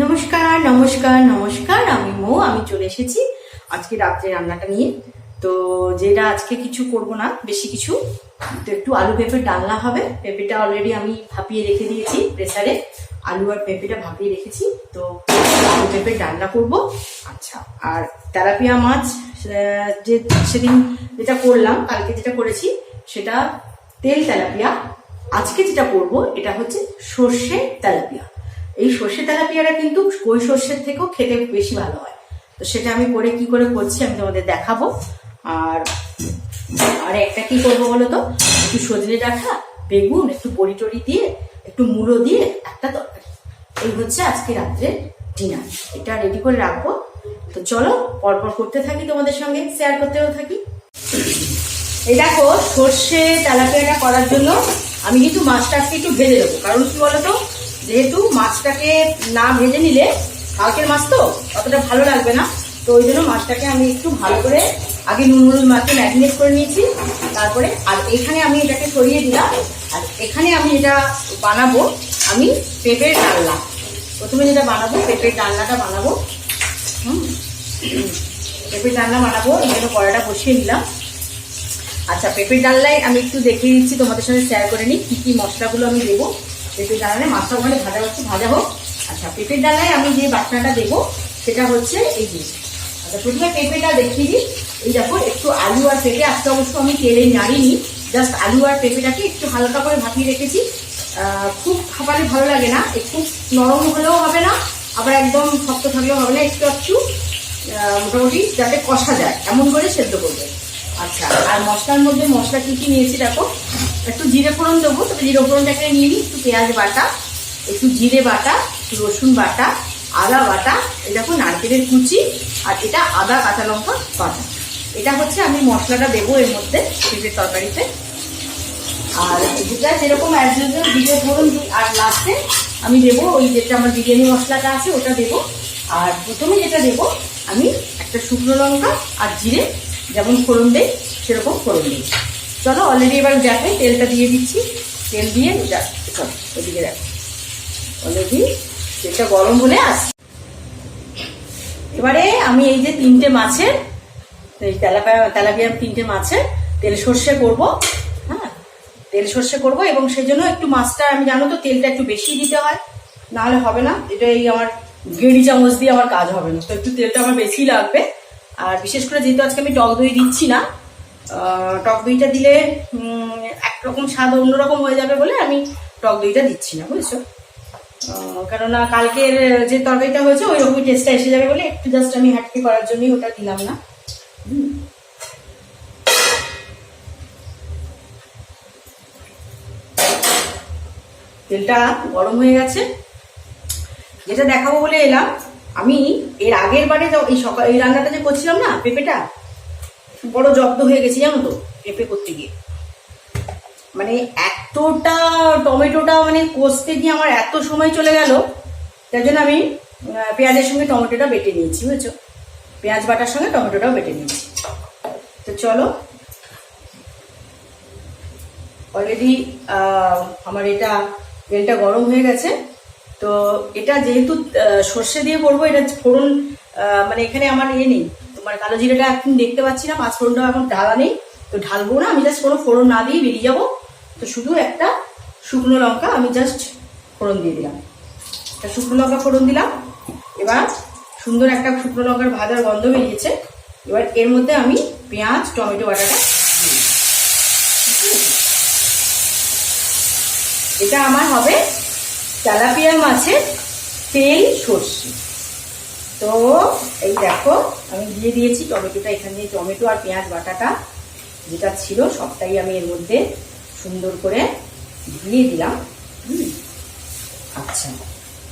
নমস্কার নমস্কার নমস্কার, আমি মো, আমি চলে এসেছি আজকে রাত্রে রান্নাটা নিয়ে। তো যেটা আজকে কিছু করব না, বেশি কিছু। তো একটু আলু পেঁপের ডালনা হবে। পেঁপেটা অলরেডি আমি ভাপিয়ে রেখে দিয়েছি প্রেসারে আলু আর পেঁপেটা ভাপিয়ে রেখেছি। তো আলু পেঁপের ডালনা করব। আচ্ছা আর তেলাপিয়া মাছ যে সেদিন যেটা করলাম, কালকে যেটা করেছি, সেটা তেল তেলাপিয়া। আজকে যেটা করব, এটা হচ্ছে সর্ষে তেলাপিয়া। এই সর্ষে তেলাপিয়াটা কিন্তু ওই সর্ষের থেকেও খেতে বেশি ভালো হয়। তো সেটা আমি করে কি করে করছি আমি তোমাদের দেখাবো। আর আর একটা কি করব বলো তো? একটু সজনে ডাঁটা, বেগুন, একটু বড়ি টড়ি দিয়ে, একটু মুড়ো দিয়ে একটা তরকারি। এই হচ্ছে আজকে রাত্রে ডিনার। এটা রেডি করে রাখব। তো চলো, পরপর করতে থাকি তোমাদের সঙ্গে শেয়ার করতেও থাকি। এই দেখো, সর্ষে তেলাপিয়াটা করার জন্য আমি কিন্তু মাছটাকে একটু ভেজে দেবো কারণ কি বলতো যেহেতু মাছটাকে না ভেজে নিলে কালকের মাছ তো অতটা ভালো লাগবে না, তো ওই জন্য মাছটাকে আমি একটু ভালো করে আগে নুন হলুদ মাছটা ম্যারিনেট করে নিয়েছি, তারপরে আর এখানে আমি এটাকে সরিয়ে দিলাম, আর এখানে আমি এটা বানাবো, আমি পেঁপের ডালনা। প্রথমে যেটা বানাবো, পেঁপের ডালনাটা বানাবো। হুম, পেঁপের ডালনা বানাবো, এই জন্য কড়াটা বসিয়ে নিলাম আচ্ছা পেঁপের ডালনায় আমি একটু দেখিয়ে দিচ্ছি, তোমাদের সঙ্গে শেয়ার করে নিই কী কী মশলাগুলো আমি দেবো। পেঁপের ডালায় মাছটা ওখানে ভাজা হচ্ছে, ভাজা হোক। আচ্ছা পেঁপের ডালায় আমি যে বাটনাটা দেবো, সেটা হচ্ছে এই যে। আচ্ছা প্রথমে পেঁপেটা দেখিয়ে দিই। এই দেখো, একটু আলু আর পেঁপে আজকে অবশ্য আমি তেলে নাড়িনি, জাস্ট আলু আর পেঁপেটাকে একটু হালকা করে ভাপিয়ে রেখেছি। খুব খাবারে ভালো লাগে না, একটু নরম হলেও হবে না, আবার একদম শক্ত থাকলেও হবে না, একটু একটু মোটামুটি যাতে কষা যায়, এমন করে সেদ্ধ করবে। আচ্ছা আর মশলার মধ্যে মশলা কী কী নিয়েছি দেখো? একটু জিরে ফোড়ন দেবো তবে জিরে ফোড়নটাকে নিয়ে নিই, একটু পেঁয়াজ বাটা, একটু জিরে বাটা রসুন বাটা, আদা বাটা দেখো নারকেলের কুচি, আর এটা আদা কাঁচা লঙ্কা বাটা। এটা হচ্ছে আমি মশলাটা দেবো এর মধ্যে পেঁপের তরকারিতে। আর যেটা যেরকম অ্যাজ ইউজুয়াল জিরে ফোড়ন দিই আর লাস্টে আমি দেবো ওই যেটা আমার বিরিয়ানি মশলাটা আছে, ওটা দেবো। আর প্রথমে যেটা দেবো, আমি একটা শুকনো লঙ্কা আর জিরে, যেমন ফোড়ন দেই, সেরকম ফোড়ন দিই চলো অলরেডি এবার দেখো তেলটা দিয়ে দিচ্ছি। তেল দিয়ে চলো ওদিকে দেখো। অলরেডি তেলটা গরম হলে আসছে। এবারে আমি এই যে তিনটে মাছের, এই তেলাপিয়া তেলাপিয়া তিনটে মাছের তেল সর্ষে করব হ্যাঁ? তেল সর্ষে করব এবং সেই জন্য একটু মাছটা, আমি জানো তো তেলটা একটু বেশি দিতে হয়, নাহলে হবে না, এটা এই আমার গেড়ি চামচ দিয়ে আমার কাজ হবে না। তো একটু তেলটা আমার বেশি লাগবে। আর বিশেষ করে যেহেতু আজকে আমি টক দই দিচ্ছি না টক দইটা দিলে একরকম স্বাদ অন্যরকম হয়ে যাবে বলে আমি টক দইটা দিচ্ছি না, বুঝেছ? কেননা কালকের যে তরকারিটা হয়েছে, ওই রকমই টেস্টটা এসে যাবে বলে একটু জাস্ট আমি হাটকে করার জন্যই ওটা দিলাম না। তেলটা গরম হয়ে গেছে। যেটা দেখাবো বলে এলাম, আমি এর আগের বারে এই সকাল, এই রান্নাটা যে করছিলাম না, পেঁপেটা বড় জব্দ হয়ে গেছি, জানো তো পেঁপে করতে গিয়ে। মানে এতটা টমেটোটা মানে কষতে গিয়ে আমার এত সময় চলে গেল তার জন্য আমি পেঁয়াজের সঙ্গে টমেটোটা বেটে নিয়েছি, বুঝেছ? পেঁয়াজ বাটার সঙ্গে টমেটোটাও বেটে নিয়েছি। তো চলো অলরেডি আমার এটা তেলটা গরম হয়ে গেছে। তো এটা যেহেতু সর্ষে দিয়ে করব, এটা ফোড়ন মানে এখানে আমার ইয়ে নেই। তোমার কালো জিরাটা এখন দেখতে পাচ্ছি না, পাঁচ ফোড়নটা এখন ঢালা নেই, তো ঢালবো না। আমি জাস্ট কোনো ফোড়ন না দিয়ে বেরিয়ে যাব। তো শুধু একটা শুকনো লঙ্কা আমি জাস্ট ফোড়ন দিয়ে দিলাম। একটা শুকনো লঙ্কা ফোড়ন দিলাম। এবার সুন্দর একটা শুকনো লঙ্কার ভাজার গন্ধ বেরিয়েছে। এবার এর মধ্যে আমি পেঁয়াজ, টমেটো বাটাটা এটা আমার হবে তেলাপিয়া মাছের তেল সর্ষে। তো এই দেখো আমি দিয়ে দিয়েছি টমেটোটা। এখানে টমেটো আর পেঁয়াজ বাটাটা যেটা ছিল সবটাই আমি এর মধ্যে সুন্দর করে দিয়ে দিলাম। আচ্ছা।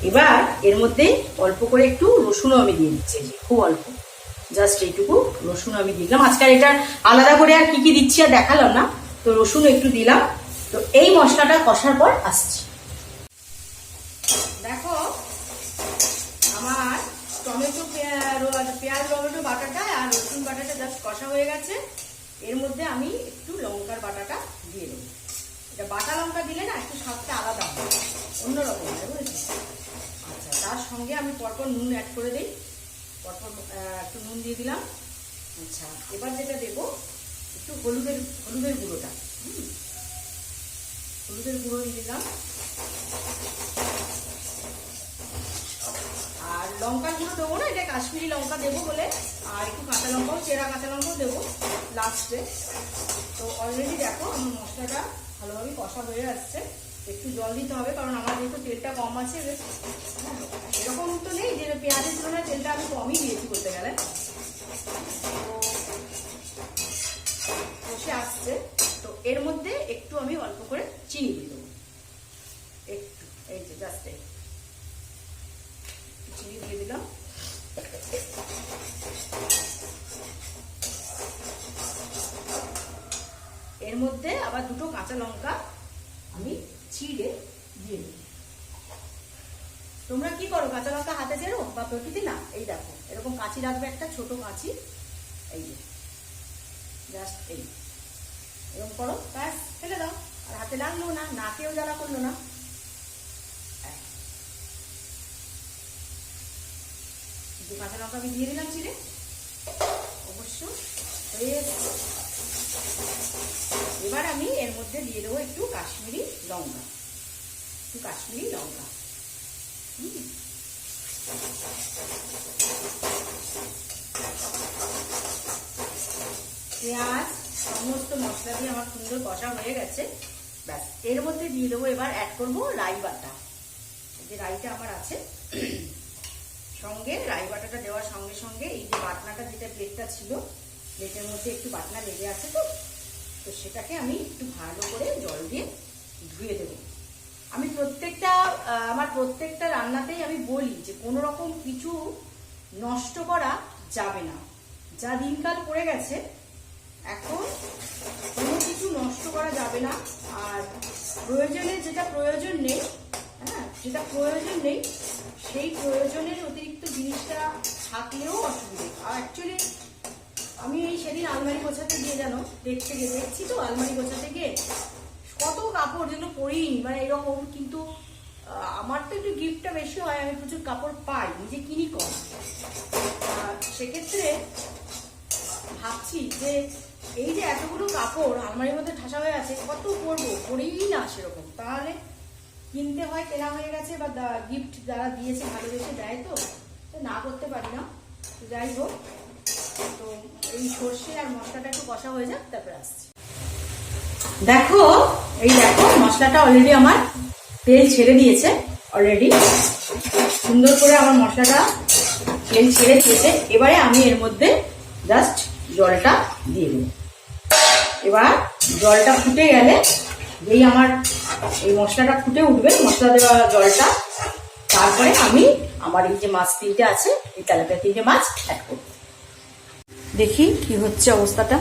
এবার এর মধ্যে অল্প করে একটু রসুনও আমি দিয়ে দিচ্ছি যে, খুব অল্প। জাস্ট এইটুকু রসুন আমি দিলাম। আজকাল এটা আলাদা করে আর কি কি দিচ্ছি আর দেখালাম না। তো রসুন একটু দিলাম। তো এই মশলাটা কষার পর আসছি দেখো আমার টমেটো পেঁয়া- রো- পেঁয়াজ, টমেটো, বাটাটা আর রসুন বাটাটা জাস্ট কষা হয়ে গেছে। এর মধ্যে আমি একটু লঙ্কার বাটাটা দিয়ে দেবো। এটা বাটা লঙ্কা দিলে না একটু স্বাদটা আলাদা হয়, অন্যরকম হয় বুঝেছ আচ্ছা তার সঙ্গে আমি পরপর নুন অ্যাড করে দিই। পরপর একটু নুন দিয়ে দিলাম। আচ্ছা এবার যেটা দেবো, একটু হলুদের হলুদের গুঁড়োটা, হুম। হলুদের গুঁড়ো দিয়ে দিলাম। লঙ্কা গুঁড়ো দেবো না এটা কাশ্মীরি লঙ্কা দেবো বলে আর একটু কাঁচা লঙ্কাও চেরা কাঁচা লঙ্কাও দেবো লাস্টে তো অলরেডি দেখো আমার মশলাটা ভালোভাবে কষা হয়ে আসছে। একটু জল দিতে হবে কারণ আমার যেহেতু তেলটা কম আছে হ্যাঁ, এরকম তো নেই যে পেঁয়াজের তুলনায় তেলটা আমি কমই দিয়েছি বলতে গেলে। তো কষে আসছে। তো এর মধ্যে একটু আমি অল্প করে চিনি দিয়ে দেবো। একটু এই যে জাস্ট এই আবার দুটো কাঁচা লঙ্কা আমি চিড়ে দিয়ে দিই তোমরা কি করো, কাঁচা লঙ্কা হাতে চেরো বা প্রকৃতি না? এই দেখো, এরকম কাঁচি রাখবে একটা, ছোট কাঁচি, এই যে জাস্ট এই। এরকম করো, ব্যাস, ফেলে দাও। আর হাতে লাগল না নাকেও জ্বালা করল না। এই। যে কাঁচা লঙ্কা আমি দিয়ে দিলাম চিড়ে অবশ্য হয়ে। এবার আমি এর মধ্যে দিয়ে দেবো একটু কাশ্মীরি লঙ্কা। একটু কাশ্মীরি লঙ্কা। পেঁয়াজ, সমস্ত মশলা দিয়ে আমার সুন্দর কষা হয়ে গেছে। ব্যাস, এর মধ্যে দিয়ে দেবো এবার অ্যাড করব রাই বাটা। যে রাইটা আমার আছে। সঙ্গে রাই বাটাটা দেওয়ার সঙ্গে সঙ্গে এই যে বাটনাটা যেটা প্লেটটা ছিল প্লেটের মধ্যে একটু বাটনা লেগে আছে তো তো সেটাকে আমি একটু ভালো করে জল দিয়ে ধুয়ে দেবো। আমি প্রত্যেকটা আমার প্রত্যেকটা রান্নাতেই আমি বলি যে কোনো রকম কিছু নষ্ট করা যাবে না। যা দিনকাল পড়ে গেছে, এখন কোনো কিছু নষ্ট করা যাবে না। আর প্রয়োজনে যেটা প্রয়োজন নেই হ্যাঁ যেটা প্রয়োজন নেই, সেই প্রয়োজনের অতিরিক্ত জিনিসটা থাকলেও অসুবিধে আর অ্যাকচুয়ালি আমি এই সেদিন আলমারি গোছাতে গিয়ে জানো, দেখতে গিয়ে দেখছি তো, আলমারি গোছাতে গিয়ে কত কাপড় যেগুলো পরিনি মানে এরকম, কিন্তু আমার তো একটু গিফটটা বেশি হয়, আমি প্রচুর কাপড় পাই, নিজে কিনি কম। সেক্ষেত্রে ভাবছি যে এই যে এতগুলো কাপড় আলমারির মধ্যে ঠাসা হয়ে আছে, কত পরবো পরেই না সেরকম। তাহলে কিনতে হয়, কেনা হয়ে গেছে, বা গিফট যারা দিয়েছে, ভালোবেসে দেয় তো না করতে পারি না। যাই হোক তো দেখো, এই দেখো, মশলাটা অলরেডি আমার তেল ছেড়ে দিয়েছে অলরেডি সুন্দর করে আমার মশলাটা তেল ছেড়ে দিয়েছে। এবারে আমি এর মধ্যে জাস্ট জলটা দিয়ে দেবো। এবার জলটা ফুটে গেলে যেই আমার এই মশলাটা ফুটে উঠবে, মশলা দেওয়া জলটা, তারপরে আমি আমার এই যে মাছ তিনটে আছে, এই তেলাপিয়া তিনটে মাছ অ্যাড করব। দেখি কি হচ্ছে অবস্থাটা।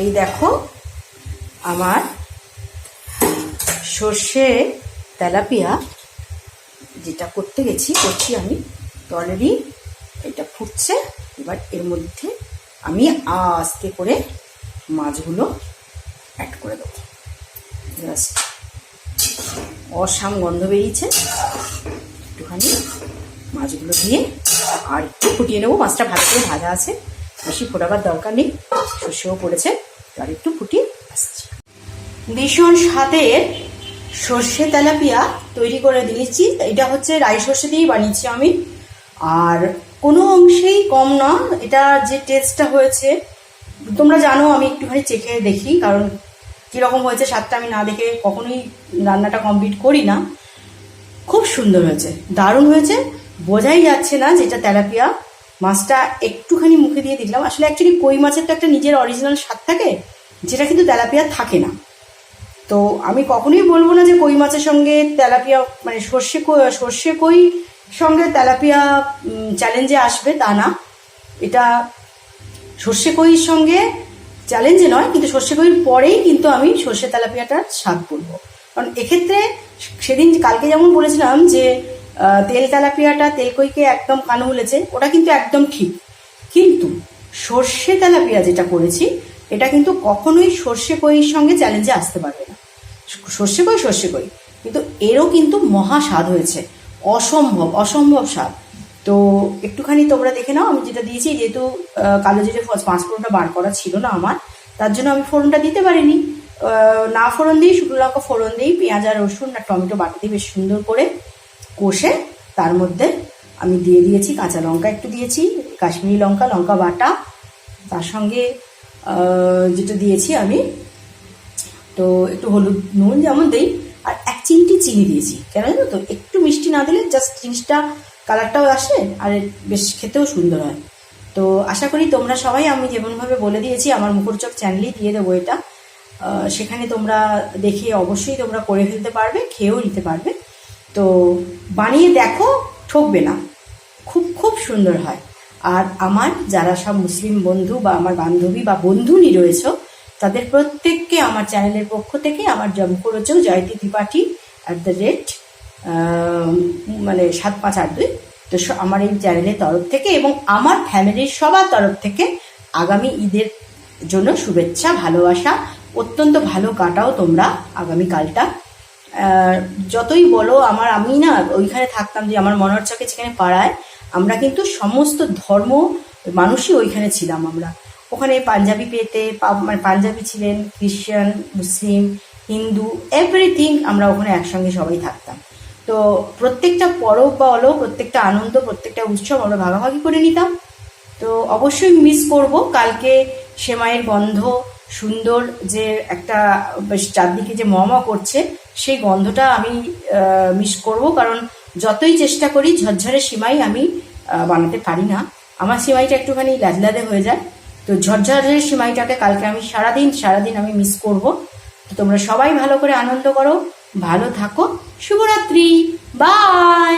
এই দেখো, আমার সর্ষে তেলাপিয়া যেটা করতে গেছি, করছি আমি, তো অলরেডি এটা ফুটছে। এবার এর মধ্যে আমি আস্তে করে মাছগুলো অ্যাড করে দেবো। অসাম গন্ধ বেরিয়েছে। একটুখানি মাছগুলো দিয়ে আর একটু ফুটিয়ে নেব। মাছটা ভালো করে ভাজা আছে। বেশি ফোটাবার দরকার নেই। সর্ষেও পড়েছে আর একটু ফুটিয়ে আসছি। ভীষণ স্বাদের সর্ষে তেলাপিয়া তৈরি করে দিয়েছি। এটা হচ্ছে রাই সর্ষে দিয়েই বানিয়েছি আমি। আর কোনো অংশেই কম না, এটা যে টেস্টটা হয়েছে, তোমরা জানো, আমি একটুখানি চেখে দেখি, কারণ কীরকম হয়েছে স্বাদটা আমি না দেখে কখনোই রান্নাটা কমপ্লিট করি না। খুব সুন্দর হয়েছে, দারুণ হয়েছে। বোঝাই যাচ্ছে না যেটা তেলাপিয়া। মাছটা একটুখানি মুখে দিয়ে দিলাম। আসলে অ্যাকচুয়ালি কই মাছের তো একটা নিজের অরিজিনাল স্বাদ থাকে, যেটা কিন্তু তেলাপিয়া থাকে না। তো আমি কখনোই বলব না যে কই মাছের সঙ্গে তেলাপিয়া মানে সর্ষে কই- সর্ষে কই সঙ্গে তেলাপিয়া চ্যালেঞ্জে আসবে তা না। এটা সর্ষে কইর সঙ্গে চ্যালেঞ্জে নয়, কিন্তু সর্ষে কইর পরেই কিন্তু আমি সর্ষে তেলাপিয়াটার স্বাদ করব কারণ এক্ষেত্রে সেদিন কালকে যেমন বলেছিলাম যে তেল তেলাপিয়াটা তেলকইকে একদম কানো বলেছে ওটা কিন্তু একদম ঠিক। কিন্তু সর্ষে তেলাপিয়া যেটা করেছি, এটা কিন্তু কখনোই সর্ষে কইয়ের সঙ্গে চ্যালেঞ্জে আসতে পারবে না। সর্ষে কই সর্ষে কই। কিন্তু এরও কিন্তু মহা স্বাদ হয়েছে। অসম্ভব অসম্ভব স্বাদ। তো একটুখানি তোমরা দেখে নাও, আমি যেটা দিয়েছি, যেহেতু কালো জিরে ফ- পাঁচ ফোড়নটা বার করা ছিল না আমার, তার জন্য আমি ফোড়নটা দিতে পারিনি। না ফোড়ন দিই শুকনো লঙ্কা ফোড়ন দিই পেঁয়াজ আর রসুন আর টমেটো বাটা দিয়ে বেশ সুন্দর করে কষে তার মধ্যে আমি দিয়ে দিয়েছি কাঁচা লঙ্কা একটু দিয়েছি, কাশ্মীরি লঙ্কা লঙ্কা বাটা। তার সঙ্গে যেটা দিয়েছি আমি, তো একটু হলুদ নুন যেমন দিই, আর এক চিমটি চিনি দিয়েছি। কেন জানো তো? একটু মিষ্টি না দিলে জাস্ট জিনিসটা কালারটাও আসে আর বেশ খেতেও সুন্দর হয়। তো আশা করি তোমরা সবাই, আমি যেমনভাবে বলে দিয়েছি, আমার মুখরচক চ্যানেলেই দিয়ে দেবো এটা। সেখানে তোমরা দেখে অবশ্যই তোমরা করে ফেলতে পারবে, খেয়েও নিতে পারবে। তো বানিয়ে দেখো, ঠকবে না। খুব খুব সুন্দর হয়। আর আমার যারা সব মুসলিম বন্ধু বা আমার বান্ধবী বা বন্ধুনি রয়েছে, তাদের প্রত্যেককে আমার চ্যানেলের পক্ষ থেকে আমার জমকরচেও Jayati Tripathi at the rate মানে সাত পাঁচ আট দুই। তো আমার এই চ্যানেলের তরফ থেকে এবং আমার ফ্যামিলির সবার তরফ থেকে আগামী ঈদের জন্য শুভেচ্ছা, ভালোবাসা, অত্যন্ত ভালো কাটাও তোমরা আগামীকালটা। যতই বলো, আমার আমি না ওইখানে থাকতাম যে আমার মনোরচাকে যেখানে পাড়ায়, আমরা কিন্তু সমস্ত ধর্ম মানুষই ওইখানে ছিলাম আমরা। ওখানে পাঞ্জাবি পেতে মানে পাঞ্জাবি ছিলেন, খ্রিশ্চান, মুসলিম, হিন্দু এভরিথিং আমরা ওখানে একসঙ্গে সবাই থাকতাম। তো প্রত্যেকটা পরব বা হলো প্রত্যেকটা আনন্দ, প্রত্যেকটা উৎসব আমরা ভাগাভাগি করে নিতাম। তো অবশ্যই মিস করব। কালকে সেমাইয়ের গন্ধ সুন্দর যে একটা, বেশ চারদিকে যে মমা করছে, সেই গন্ধটা আমি মিস করব। কারণ যতই চেষ্টা করি, ঝরঝরে সিমাই আমি বানাতে পারি না। আমার সিমাইটা একটুখানি ল্যাদলাদে হয়ে যায়। তো ঝরঝরের সিমাইটাকে কালকে আমি সারাদিন সারাদিন আমি মিস করব। তো তোমরা সবাই ভালো করে আনন্দ করো, ভালো থাকো। শুভরাত্রি। বাই